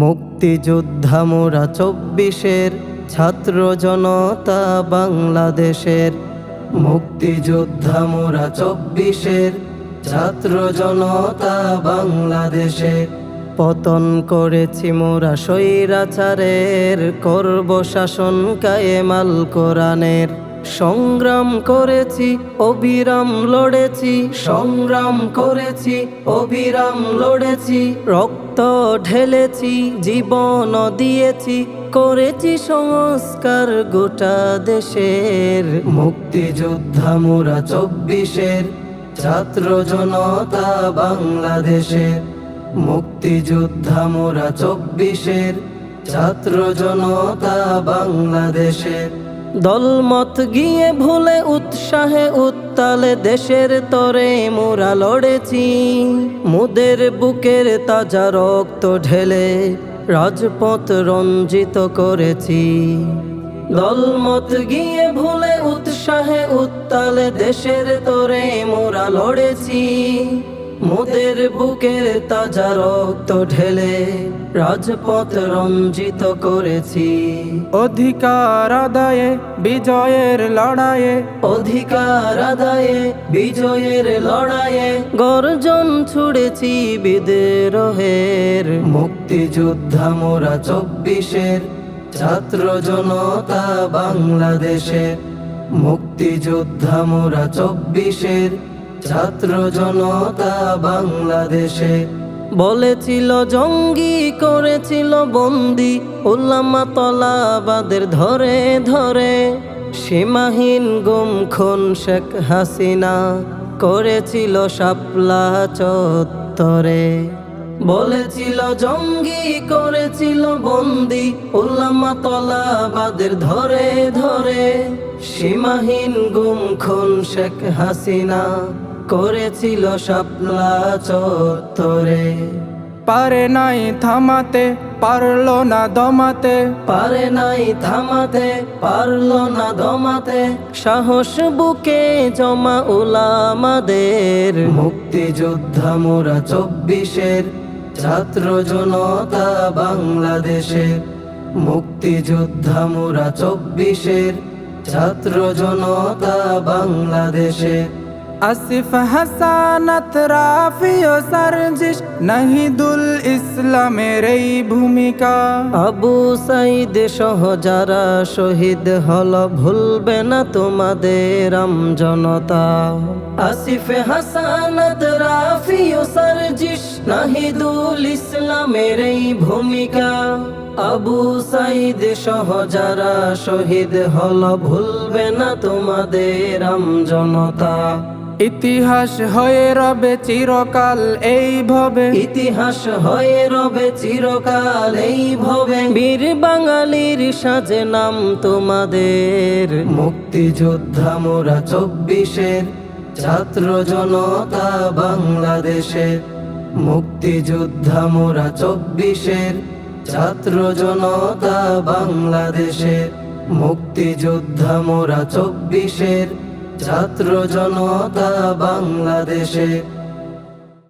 মুক্তিযোদ্ধা মোরা চব্বিশের ছাত্র জনতা বাংলাদেশের মুক্তিযোদ্ধা মোরা চব্বিশের ছাত্র জনতা বাংলাদেশের পতন করেছি মোরা স্বৈরাচারের করব শাসন কায়েমাল কোরআনের। সংগ্রাম করেছি, অবিরাম লড়েছি, সংগ্রাম করেছি, অবিরাম লড়েছি, রক্ত ঢেলেছি, জীবন দিয়েছি, করেছি সংস্কার গোটা দেশের। মুক্তিযোদ্ধা মোরা চব্বিশের, ছাত্র জনতা বাংলাদেশের। মুক্তিযোদ্ধা মোরা চব্বিশের, ছাত্র জনতা বাংলাদেশের। দলমত গিয়ে ভুলে উৎসাহে উত্তালে দেশের তরে মোরা লড়েছি। মুদের বুকের তাজা রক্ত ঢেলে রাজপথ রঞ্জিত করেছি। দলমত গিয়ে ভুলে উৎসাহে উত্তালে দেশের তরে মোরা লড়েছি। মুদের বুকের তাজা রক্ত ঢেলে রাজপথ রঞ্জিত করেছি। অধিকার আদায়ে বিজয়ের লড়াইয়ে। অধিকার আদায়ে বিজয়ের লড়াইয়ে গর্জন ছুড়েছি বিদ্রোহের মুক্তিযোদ্ধা মোরা চব্বিশের ছাত্র জনতা বাংলাদেশের। মুক্তিযোদ্ধা মোরা চব্বিশের ছাত্র জনতা বাংলাদেশের বলেছিল, জঙ্গি করেছিল বন্দি উল্লামা তলাবাদের ধরে ধরে। সীমাহীন গুম খুন শেখ হাসিনা করেছিল শাপলা চত্বরে। বলেছিল, জঙ্গি করেছিল বন্দি উল্লামা তলাবাদের ধরে ধরে। সীমাহীন গুম খুন শেখ হাসিনা করেছিল শাপলা চত্বরে পারে নাই থামাতে পারল না দমাতে। পারে নাই থামাতে পারল না দমাতে। সাহস বুকে জমা উলামাদের মুক্তিযোদ্ধা মোরা চব্বিশের ছাত্র জনতা বাংলাদেশের। মুক্তিযোদ্ধা মোরা চব্বিশের ছাত্র জনতা বাংলাদেশের। আসিফ হাসানাত, রাফি ও সারজিস, নাহিদুল ইসলামের এই ভূমিকা। আবু সাইদ সহ যারা শহীদ হল, ভুলবে না তোমাদের আম জনতা। আসিফ হাসানাত, রাফি ও সারজিস, নাহিদুল ইসলামের এই ভূমিকা। আবু সাইদ সহ যারা শহীদ হল ভুলবে না তোমাদের জনতা ইতিহাস হয়ে রবে চিরকাল এই ভবে। ইতিহাস হয়ে রবে চিরকাল এই ভবে। বীর বাঙালির সাজে নাম তোমাদের। মুক্তিযোদ্ধা মোরা চব্বিশের ছাত্র জনতা বাংলাদেশের। মুক্তিযোদ্ধা মোরা চব্বিশের ছাত্র জনতা বাংলাদেশের মুক্তিযোদ্ধা মোরা চব্বিশের। ছাত্র জনতা বাংলাদেশের